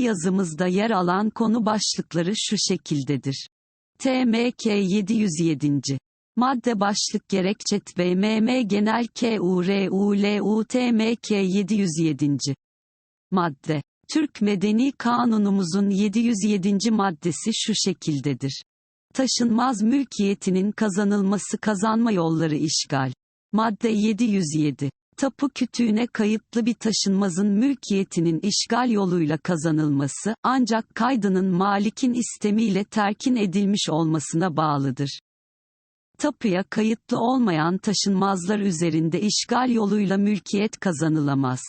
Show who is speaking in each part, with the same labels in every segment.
Speaker 1: yazımızda yer alan konu başlıkları şu şekildedir. TMK 707. Madde başlık gerekçe BMM Genel KURULU TMK 707. Madde. Türk Medeni Kanunumuzun 707. maddesi şu şekildedir. Taşınmaz mülkiyetinin kazanılması kazanma yolları işgal. Madde 707. Tapu kütüğüne kayıtlı bir taşınmazın mülkiyetinin işgal yoluyla kazanılması, ancak kaydının malikin istemiyle terkin edilmiş olmasına bağlıdır. Tapuya kayıtlı olmayan taşınmazlar üzerinde işgal yoluyla mülkiyet kazanılamaz.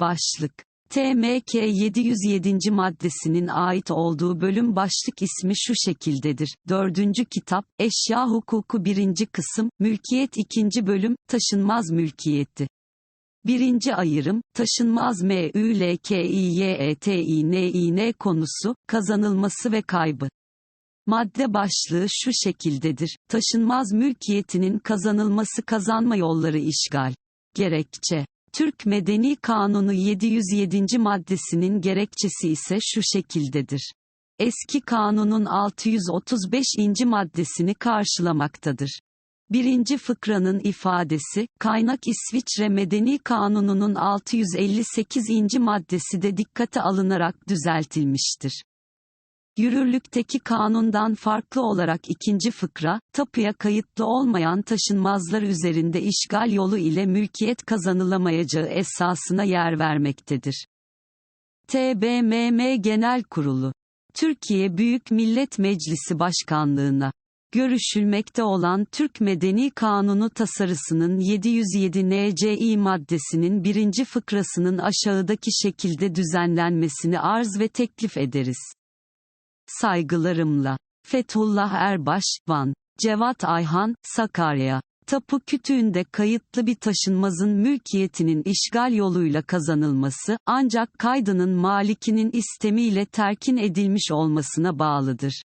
Speaker 1: Başlık TMK 707. maddesinin ait olduğu bölüm başlık ismi şu şekildedir. 4. kitap, Eşya Hukuku 1. kısım, Mülkiyet 2. bölüm, Taşınmaz mülkiyeti. Birinci ayrım, taşınmaz MÜLKİYETİNİN konusu, kazanılması ve kaybı. Madde başlığı şu şekildedir, taşınmaz mülkiyetinin kazanılması kazanma yolları işgal. Gerekçe. Türk Medeni Kanunu 707. maddesinin gerekçesi ise şu şekildedir. Eski kanunun 635. maddesini karşılamaktadır. Birinci fıkranın ifadesi, kaynak İsviçre Medeni Kanunu'nun 658. maddesi de dikkate alınarak düzeltilmiştir. Yürürlükteki kanundan farklı olarak ikinci fıkra, tapuya kayıtlı olmayan taşınmazlar üzerinde işgal yolu ile mülkiyet kazanılamayacağı esasına yer vermektedir. TBMM Genel Kurulu Türkiye Büyük Millet Meclisi Başkanlığına görüşülmekte olan Türk Medeni Kanunu tasarısının 707 NCİ maddesinin birinci fıkrasının aşağıdaki şekilde düzenlenmesini arz ve teklif ederiz. Saygılarımla. Fethullah Erbaş, Van. Cevat Ayhan, Sakarya. Tapu kütüğünde kayıtlı bir taşınmazın mülkiyetinin işgal yoluyla kazanılması, ancak kaydının malikinin istemiyle terkin edilmiş olmasına bağlıdır.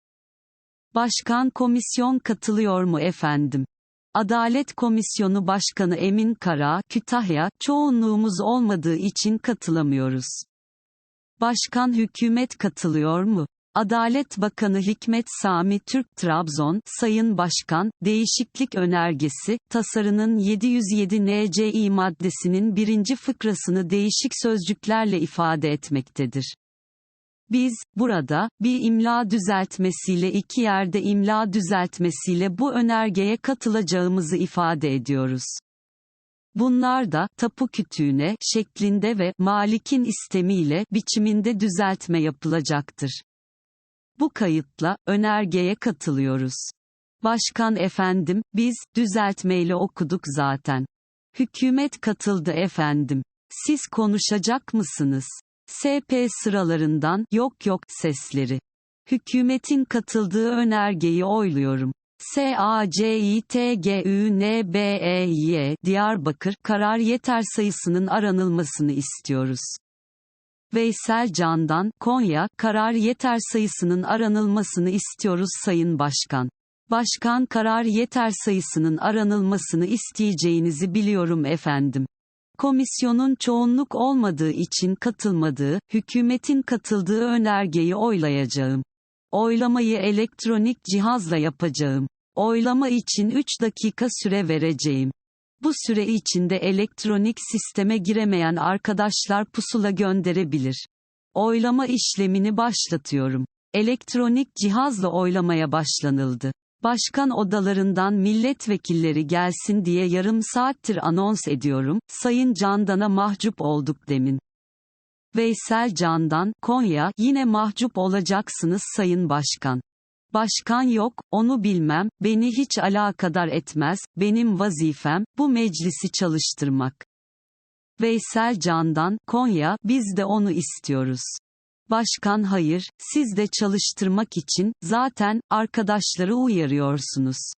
Speaker 1: Başkan komisyon katılıyor mu efendim? Adalet Komisyonu Başkanı Emin Kara, Kütahya, çoğunluğumuz olmadığı için katılamıyoruz. Başkan hükümet katılıyor mu? Adalet Bakanı Hikmet Sami Türk Trabzon, Sayın Başkan, değişiklik önergesi, tasarının 707 NCİ maddesinin birinci fıkrasını değişik sözcüklerle ifade etmektedir. Biz, burada, bir imla düzeltmesiyle iki yerde imla düzeltmesiyle bu önergeye katılacağımızı ifade ediyoruz. Bunlar da, tapu kütüğüne, şeklinde ve, malikin istemiyle, biçiminde düzeltme yapılacaktır. Bu kayıtla, önergeye katılıyoruz. Başkan efendim, biz, düzeltmeyle okuduk zaten. Hükümet katıldı efendim. Siz konuşacak mısınız? SP sıralarından, yok yok, sesleri. Hükümetin katıldığı önergeyi oyluyorum. SACİTGÜNBEY Diyarbakır karar yeter sayısının aranılmasını istiyoruz. Veysel Can'dan, Konya, karar yeter sayısının aranılmasını istiyoruz Sayın Başkan. Başkan karar yeter sayısının aranılmasını isteyeceğinizi biliyorum efendim. Komisyonun çoğunluk olmadığı için katılmadığı, hükümetin katıldığı önergeyi oylayacağım. Oylamayı elektronik cihazla yapacağım. Oylama için 3 dakika süre vereceğim. Bu süre içinde elektronik sisteme giremeyen arkadaşlar pusula gönderebilir. Oylama işlemini başlatıyorum. Elektronik cihazla oylamaya başlanıldı. Başkan odalarından milletvekilleri gelsin diye yarım saattir anons ediyorum, Sayın Candan'a mahcup olduk demin. Veysel Candan, Konya, yine mahcup olacaksınız Sayın Başkan. Başkan yok, onu bilmem, beni hiç alakadar etmez, benim vazifem, bu meclisi çalıştırmak. Veysel Candan, Konya, biz de onu istiyoruz. Başkan hayır, siz de çalıştırmak için, zaten, arkadaşları uyarıyorsunuz.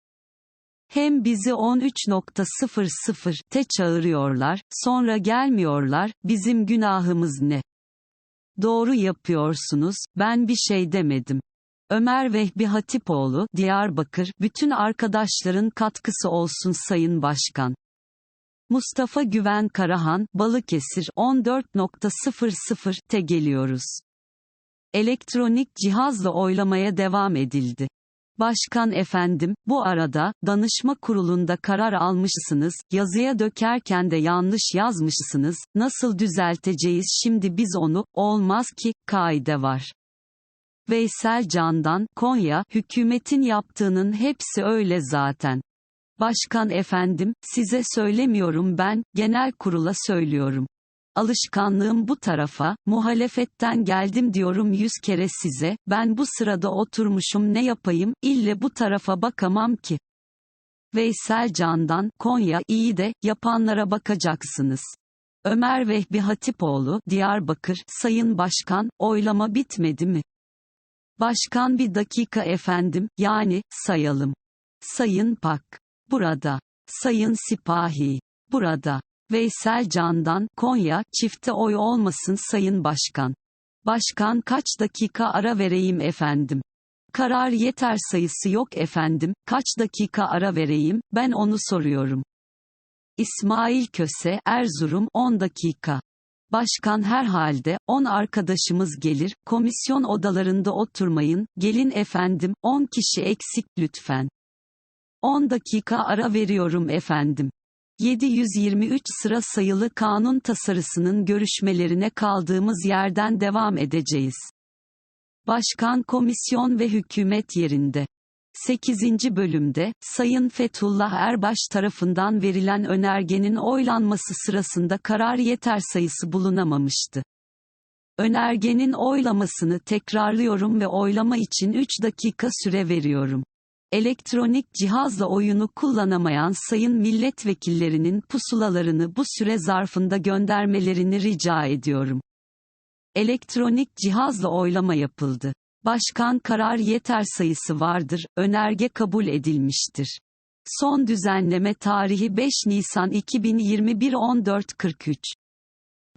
Speaker 1: Hem bizi 13.00 te çağırıyorlar, sonra gelmiyorlar, bizim günahımız ne? Doğru yapıyorsunuz, ben bir şey demedim. Ömer Vehbi Hatipoğlu, Diyarbakır, bütün arkadaşların katkısı olsun Sayın Başkan. Mustafa Güven Karahan, Balıkesir 14.00 te geliyoruz. Elektronik cihazla oylamaya devam edildi. Başkan efendim, bu arada, danışma kurulunda karar almışsınız, yazıya dökerken de yanlış yazmışsınız, nasıl düzelteceğiz şimdi biz onu, olmaz ki, kaide var. Veysel Can'dan, Konya, hükümetin yaptığının hepsi öyle zaten. Başkan efendim, size söylemiyorum ben, genel kurula söylüyorum. Alışkanlığım bu tarafa, muhalefetten geldim diyorum yüz kere size, ben bu sırada oturmuşum ne yapayım, ille bu tarafa bakamam ki. Veysel Can'dan, Konya, iyi de, yapanlara bakacaksınız. Ömer Vehbi Hatipoğlu, Diyarbakır, Sayın Başkan, oylama bitmedi mi? Başkan bir dakika efendim, yani, sayalım. Sayın Pak. Burada. Sayın Sipahi. Burada. Veysel Can'dan, Konya, çifte oy olmasın Sayın Başkan. Başkan kaç dakika ara vereyim efendim? Karar yeter sayısı yok efendim, kaç dakika ara vereyim, ben onu soruyorum. İsmail Köse, Erzurum, 10 dakika. Başkan herhalde, 10 arkadaşımız gelir, komisyon odalarında oturmayın, gelin efendim, 10 kişi eksik lütfen. 10 dakika ara veriyorum efendim. 723 sıra sayılı kanun tasarısının görüşmelerine kaldığımız yerden devam edeceğiz. Başkan komisyon ve hükümet yerinde. 8. bölümde, Sayın Fethullah Erbaş tarafından verilen önergenin oylanması sırasında karar yeter sayısı bulunamamıştı. Önergenin oylamasını tekrarlıyorum ve oylama için 3 dakika süre veriyorum. Elektronik cihazla oyunu kullanamayan sayın milletvekillerinin pusulalarını bu süre zarfında göndermelerini rica ediyorum. Elektronik cihazla oylama yapıldı. Başkan karar yeter sayısı vardır, önerge kabul edilmiştir. Son düzenleme tarihi 5 Nisan 2021 14.43